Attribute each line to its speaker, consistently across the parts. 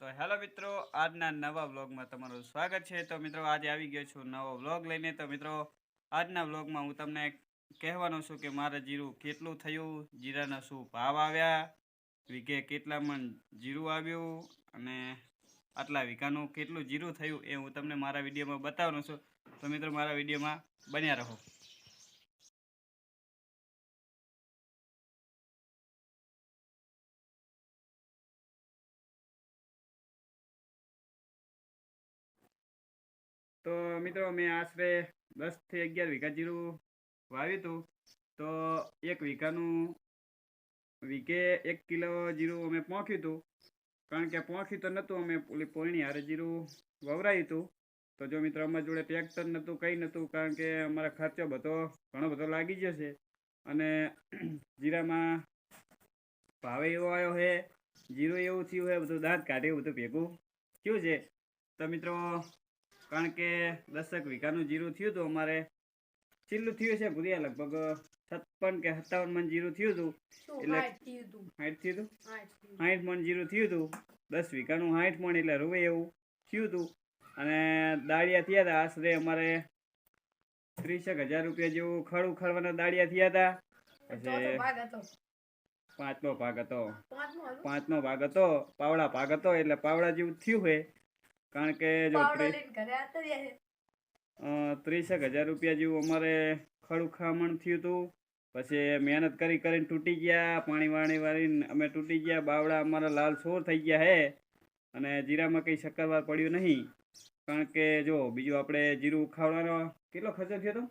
Speaker 1: તો હેલો મિત્રો, આજના નવા વ્લોગમાં તમારું સ્વાગત છે. તો મિત્રો, આજે આવી ગયો છું નવો વ્લોગ લઈને. તો મિત્રો, આજના વ્લોગમાં હું તમને કહેવાનો છું કે મારે જીરું કેટલું થયું, જીરાના શું ભાવ આવ્યા, વીઘે કેટલા મણ જીરું આવ્યું અને આટલા વીઘાનું કેટલું જીરું થયું એ હું તમને મારા વિડીયોમાં બતાવવાનો છું. તો મિત્રો, મારા વિડીયોમાં બન્યા રહો. મિત્રો, મેં આશરે દસથી અગિયાર વીઘા જીરું વાવ્યું હતું. તો એક વીઘાનું વીઘે એક કિલો જીરું અમે પહોંચ્યું હતું. કારણ કે પહોંચ્યું તો નહોતું, અમે ઓલી પોણી હારે જીરું વવરાયું હતું. તો જો મિત્રો, અમારા જોડે ટ્રેક્ટર નહોતું, કંઈ નહોતું, કારણ કે અમારા ખર્ચો બધો ઘણો બધો લાગી છે. અને જીરામાં ભાવે એવો આવ્યો છે, જીરું એવું થયું છે, બધું દાંત કાઢે બધું ભેગું થયું છે. તો મિત્રો કારણ કે દસક વીઘાનું જીરું થયું હતું અમારે. છેલ્લું થયું છે ભૂરિયા લગભગ છપ્પન કે સત્તાવન મણ જીરું થયું હતું. એટલે- સાઠ થયું હતું? હાઈઠ મણ જીરું થયું હતું. દસ વીઘાનું હાઈઠ મણ એટલે રૂવે એવું થયું હતું. અને દાળિયા થયા હતા. આશરે અમારે ત્રીસેક હજાર રૂપિયા જેવું ખડ ઉખાડવાના દાળિયા થયા હતા. પછી પાંચમો ભાગ હતો? પાંચમો ભાગ હતો. પાવડા ભાગ હતો. એટલે પાવડા જેવું થયું હોય. કારણ કે જો ત્રીસેક હજાર રૂપિયા જેવું અમારે ખડું ખામણ થયું હતું પછી મહેનત કરી કરીને તૂટી ગયા પાણી વાણી વાળીને અમે તૂટી ગયા બાવડા અમારા લાલ સોર થઈ ગયા હે. અને જીરામાં કંઈ શક્કરવાર પડ્યું નહીં. કારણ કે જો બીજું આપણે જીરું ઉખાડવાનો કેટલો ખર્ચો થયો હતો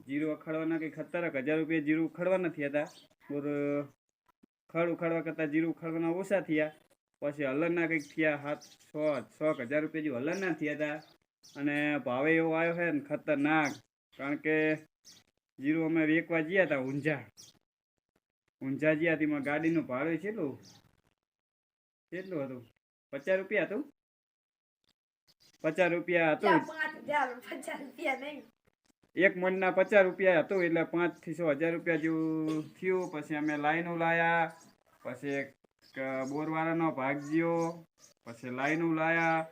Speaker 1: જીરું ઉખાડવાના કંઈ સત્તરક હજાર રૂપિયા જીરું ઉખાડવાના થયા હતા. બોર ખડ ઉખાડવા કરતાં જીરું ઉખાડવાના ઓછા થયા. પછી હલનના કંઈક થયા સાત સો છ હજાર રૂપિયા જેવું હલનના થયા હતા. અને ભાવે એવો આવ્યો છે ને ખતરનાક કારણ કે જીરું અમે વેકવા ગયા હતા ઊંઝા. ઊંઝા ગયા હતી ગાડીનું ભાડું કેટલું? કેટલું હતું? પચાસ રૂપિયા હતું? પચાસ રૂપિયા હતું એક મણના પચાસ રૂપિયા હતું એટલે પાંચથી સો હજાર રૂપિયા જેવું થયું. પછી અમે લાઈનો લાયા પછી બોરવાળાનો ભાગ જ્યો પછી લાઈનું લાયા,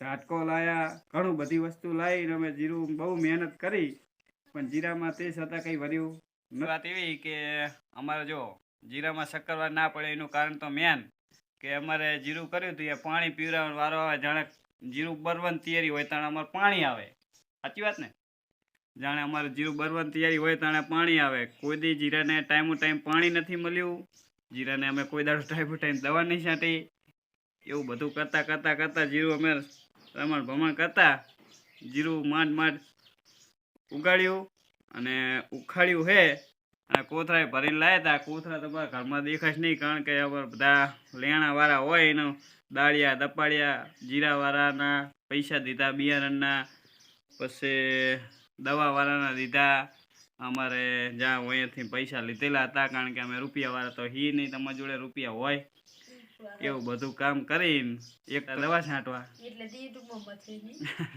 Speaker 1: ઝાટકો લાયા, ઘણું બધી વસ્તુ લાવીને અમે જીરું બહુ મહેનત કરી, પણ જીરામાં તે છતાં કંઈ વર્યું વાત એવી કે અમારે જો જીરામાં શક્કરવાર ના પડે એનું કારણ તો મેન કે અમારે જીરું કર્યું હતું, એ પાણી પીવડાવવાનો વારો આવે, જાણે જીરું બરવન તૈયારી હોય તાણે અમારે પાણી આવે. સાચી વાત ને? જાણે અમારે જીરું બરવન તૈયારી હોય તાણે પાણી આવે. કોઈ દી જીરાને ટાઈમો ટાઈમ પાણી નથી મળ્યું. જીરાને અમે કોઈ દાડો ટાઈમ ટાઈમ દવા નહીં છાંટી. એવું બધું કરતાં કરતાં કરતાં જીરું અમે રમણ ભમણ કરતાં, જીરું માંડ માંડ ઉગાડ્યું અને ઉખાડ્યું હે અને કોથરાએ ભરીને લાવ્યા હતા. કોથરા તમારા ઘરમાં દેખાશ નહીં, કારણ કે હવે બધા લેણાવાળા હોય એનો દાળિયા દપાડિયા જીરાવાળાના પૈસા દીધા, બિયારણના, પછી દવાવાળાના દીધા. અમારે જ્યાં અહીંયાથી પૈસા લીધેલા હતા કારણ કે અમે રૂપિયાવાળા તો હી નહીં તમારી જોડે રૂપિયા હોય. એવું બધું કામ કરીને એક દવા છાંટવા.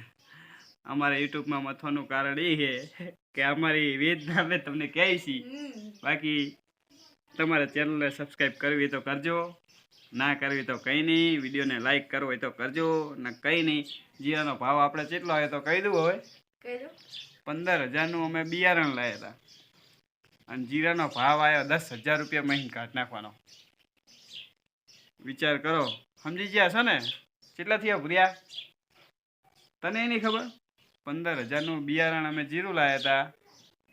Speaker 1: અમારા યુટ્યુબમાં મથવાનું કારણ એ છે કે અમારી વેદના અમે તમને કહી છીએ બાકી તમારે ચેનલને સબસ્ક્રાઈબ કરવી તો કરજો. ના કરવી તો કંઈ નહીં. વિડીયોને લાઈક કરવો હોય તો કરજો. ને કંઈ નહીં. જીરાનો ભાવ આપણે કેટલો હોય તો કહી દઉં હવે. પંદર હજારનું અમે બિયારણ લાવ્યા હતા. અને જીરાનો ભાવ આવ્યો દસ હજાર રૂપિયા મહિને કાઢ નાખવાનો. વિચાર કરો. સમજી ગયા છો ને? કેટલા થયા ભૂર્યા? તને એની ખબર? પંદર હજારનું બિયારણ અમે જીરું લાવ્યા હતા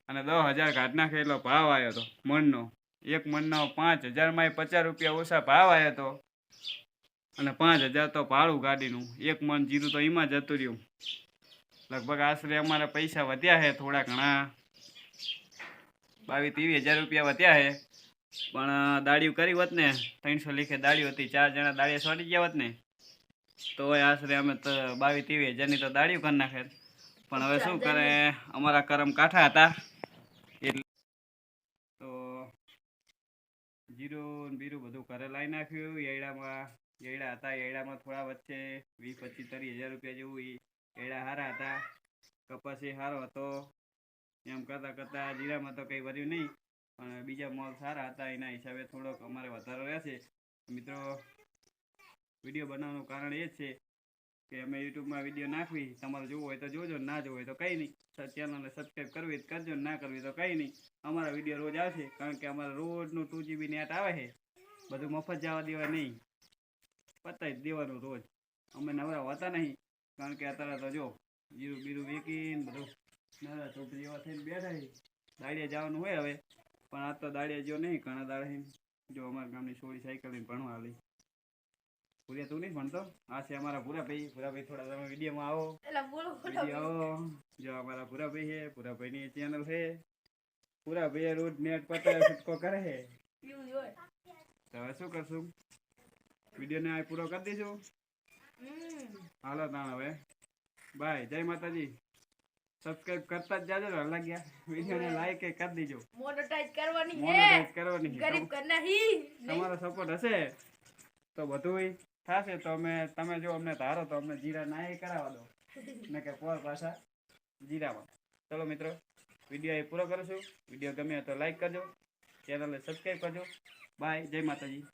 Speaker 1: અને દસ હજાર કાઢ નાખે એટલો ભાવ આવ્યો હતો મણનો. એક મણનો પાંચ હજારમાં પચાસ રૂપિયા ઓછા ભાવ આવ્યો હતો. અને પાંચ હજાર તો ભાડું ગાડીનું એક મણ જીરું તો એમાં જતું રહ્યું. લગભગ આશરે અમારા પૈસા વધ્યા છે, થોડા ઘણા. બાવીસ ત્રીસ હજાર રૂપિયા વધ્યા છે. પણ દાડિયું કરી હોત ને, ત્રણસો લીખે દાડિયું હતી, ચાર જણા દાળી સોટી ગયા હોત ને, તો આશરે અમે તો બાવીસ ત્રીસ હજારની તો દાડિયું કરી નાખે પણ હવે શું કરે, અમારા કરમ કાંઠા હતા. એટલે તો જીરું બીરું બધું ઘરે લાવી નાખ્યું એડામાં એડા હતા એડામાં થોડા વચ્ચે વીસ પચીસ ત્રીસ હજાર રૂપિયા જેવું એડા સારા હતા કપાસી સારો હતો. એમ કરતાં કરતાં જીરામાં તો કંઈ વર્યું નહીં, પણ બીજા મોલ સારા હતા, એના હિસાબે થોડોક અમારે વધારો રહેશે મિત્રો, વીડિયો બનાવવાનું કારણ એ જ છે કે અમે યુટ્યુબમાં વીડિયો નાખવી, તમારે જોવો હોય તો જોજો, ના જોવો હોય તો કંઈ નહીં. ચેનલને સબસ્ક્રાઈબ કરવી તો કરજો, ના કરવી તો કંઈ નહીં. અમારા વીડિયો રોજ આવશે, કારણ કે અમારા રોજનું ટુ જીબી નેટ આવે છે. બધું મફત જવા દેવા નહીં. પતાવી દેવાનું રોજ. અમે નવરા હોતા નહીં. કારણ કે અત્યારે તો જો જીરું બીરું વેકીને બધું નવરા ચોપડી જેવા થઈને બેઠા છે. દાડિયા જવાનું હોય હવે પણ આ તો દાડિયા જો નહીં ઘણા દાડા જો અમારા ગામની છોડી સાયકલ લઈને ભણવા આવી પૂર્યા તું નહીં ભણતો? આ છે અમારા ભૂરાભાઈ. ભૂરાભાઈ થોડા તમે વિડીયોમાં આવો. વીડિયો આવો. જો અમારા ભૂરાભાઈ છે ભૂરાભાઈની ચેનલ છે. ભૂરાભાઈ રોજ નેટ પતાવે છૂટકો કરે છે.
Speaker 2: તમે
Speaker 1: તો હવે શું કરશું? વિડીયોને આ પૂરો કરી
Speaker 2: હમ
Speaker 1: હાલો તાણ હવે. બાય જય માતાજી. સબસ્ક્રાઇબ કરતા જ જાજો ને લાગ્યા વિડીયોને લાઈક એ કરી દેજો.
Speaker 2: મોનેટાઈઝ કરવાની છે.
Speaker 1: મોનેટાઈઝ કરવાની છે.
Speaker 2: ગરીબ કર હી
Speaker 1: તમારો સપોર્ટ હશે. તો બધું થશે. તો અમે તમે જો અમને ધારો તો અમને જીરા ના એ કરાવવા દો. ને કે પોર પાછા જીરામાં. ચલો મિત્રો વીડિયો એ પૂરો કરીશું વીડિયો ગમે તો લાઈક કરજો. ચેનલને સબસ્ક્રાઈબ કરજો. બાય જય માતાજી.